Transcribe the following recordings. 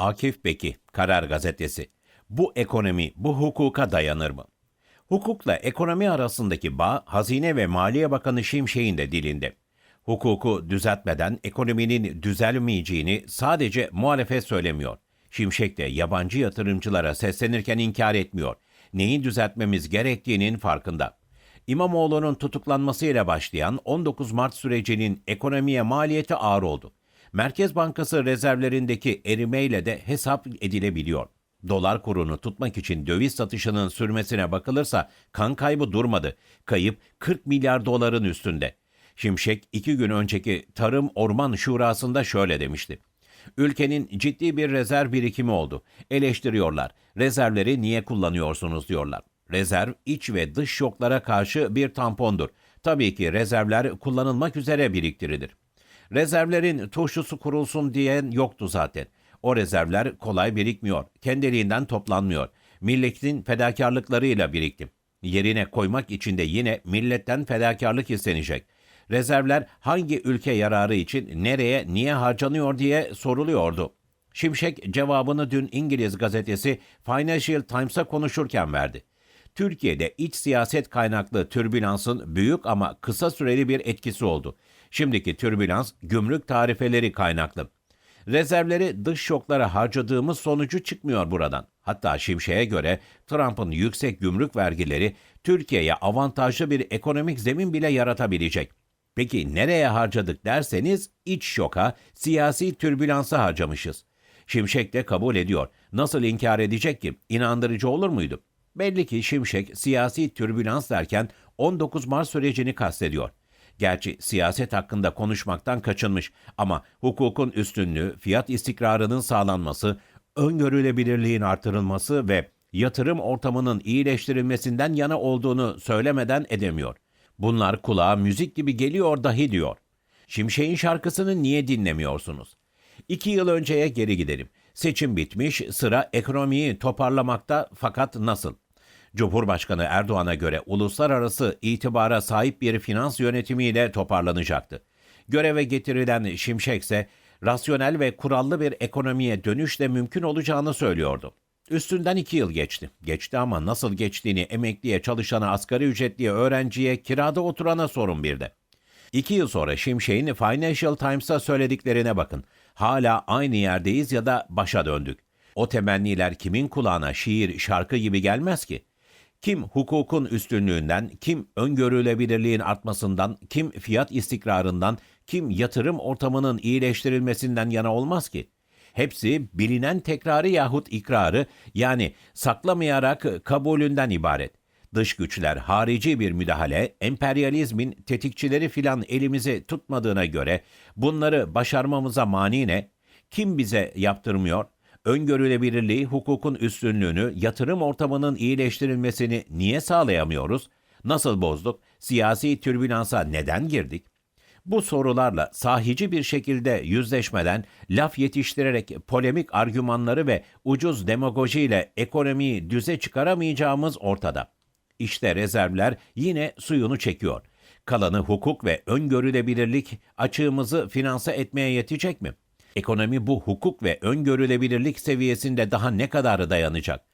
Akif Beki, Karar Gazetesi. Bu ekonomi bu hukuka dayanır mı? Hukukla ekonomi arasındaki bağ Hazine ve Maliye Bakanı Şimşek'in de dilinde. Hukuku düzeltmeden ekonominin düzelmeyeceğini sadece muhalefet söylemiyor. Şimşek de yabancı yatırımcılara seslenirken inkar etmiyor. Neyi düzeltmemiz gerektiğinin farkında. İmamoğlu'nun tutuklanmasıyla başlayan 19 Mart sürecinin ekonomiye maliyeti ağır oldu. Merkez Bankası rezervlerindeki erimeyle de hesap edilebiliyor. Dolar kurunu tutmak için döviz satışının sürmesine bakılırsa kan kaybı durmadı. Kayıp 40 milyar doların üstünde. Şimşek iki gün önceki Tarım Orman Şurası'nda şöyle demişti. Ülkenin ciddi bir rezerv birikimi oldu. Eleştiriyorlar. Rezervleri niye kullanıyorsunuz diyorlar. Rezerv iç ve dış şoklara karşı bir tampondur. Tabii ki rezervler kullanılmak üzere biriktirilir. Rezervlerin turşusu kurulsun diyen yoktu zaten. O rezervler kolay birikmiyor, kendiliğinden toplanmıyor. Milletin fedakarlıklarıyla birikti. Yerine koymak için de yine milletten fedakarlık istenecek. Rezervler hangi ülke yararı için nereye, niye harcanıyor diye soruluyordu. Şimşek cevabını dün İngiliz gazetesi Financial Times'a konuşurken verdi. Türkiye'de iç siyaset kaynaklı türbülansın büyük ama kısa süreli bir etkisi oldu. Şimdiki türbülans gümrük tarifeleri kaynaklı. Rezervleri dış şoklara harcadığımız sonucu çıkmıyor buradan. Hatta Şimşek'e göre Trump'ın yüksek gümrük vergileri Türkiye'ye avantajlı bir ekonomik zemin bile yaratabilecek. Peki nereye harcadık derseniz iç şoka, siyasi türbülansa harcamışız. Şimşek de kabul ediyor. Nasıl inkar edecek ki? İnandırıcı olur muydu? Belli ki Şimşek siyasi türbülans derken 19 Mart sürecini kastediyor. Gerçi siyaset hakkında konuşmaktan kaçınmış ama hukukun üstünlüğü, fiyat istikrarının sağlanması, öngörülebilirliğin artırılması ve yatırım ortamının iyileştirilmesinden yana olduğunu söylemeden edemiyor. Bunlar kulağa müzik gibi geliyor dahi diyor. Şimşek'in şarkısını niye dinlemiyorsunuz? İki yıl önceye geri gidelim. Seçim bitmiş, sıra ekonomiyi toparlamakta fakat nasıl? Cumhurbaşkanı Erdoğan'a göre uluslararası itibara sahip bir finans yönetimiyle toparlanacaktı. Göreve getirilen Şimşek ise rasyonel ve kurallı bir ekonomiye dönüşle mümkün olacağını söylüyordu. Üstünden iki yıl geçti. Geçti ama nasıl geçtiğini emekliye, çalışana, asgari ücretliye, öğrenciye, kirada oturana sorun bir de. İki yıl sonra Şimşek'in Financial Times'a söylediklerine bakın. Hala aynı yerdeyiz ya da başa döndük. O temenniler kimin kulağına şiir, şarkı gibi gelmez ki? Kim hukukun üstünlüğünden, kim öngörülebilirliğin artmasından, kim fiyat istikrarından, kim yatırım ortamının iyileştirilmesinden yana olmaz ki? Hepsi bilinen tekrarı yahut ikrarı yani saklamayarak kabulünden ibaret. Dış güçler harici bir müdahale, emperyalizmin tetikçileri filan elimizi tutmadığına göre bunları başarmamıza mani ne? Kim bize yaptırmıyor? Öngörülebilirliği, hukukun üstünlüğünü, yatırım ortamının iyileştirilmesini niye sağlayamıyoruz? Nasıl bozduk? Siyasi türbülansa neden girdik? Bu sorularla sahici bir şekilde yüzleşmeden laf yetiştirerek polemik argümanları ve ucuz demagojiyle ekonomiyi düze çıkaramayacağımız ortada. İşte rezervler yine suyunu çekiyor. Kalanı hukuk ve öngörülebilirlik açığımızı finanse etmeye yetecek mi? Ekonomi bu hukuk ve öngörülebilirlik seviyesinde daha ne kadar dayanacak?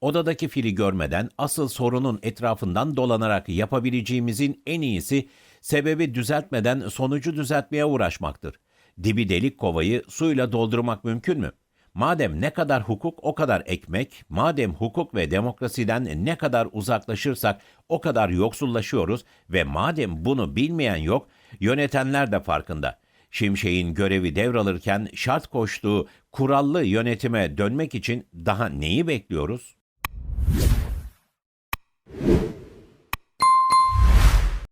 Odadaki fili görmeden asıl sorunun etrafından dolanarak yapabileceğimizin en iyisi sebebi düzeltmeden sonucu düzeltmeye uğraşmaktır. Dibi delik kovayı suyla doldurmak mümkün mü? Madem ne kadar hukuk o kadar ekmek, madem hukuk ve demokrasiden ne kadar uzaklaşırsak o kadar yoksullaşıyoruz ve madem bunu bilmeyen yok, yönetenler de farkında. Şimşek'in görevi devralırken şart koştuğu kurallı yönetime dönmek için daha neyi bekliyoruz?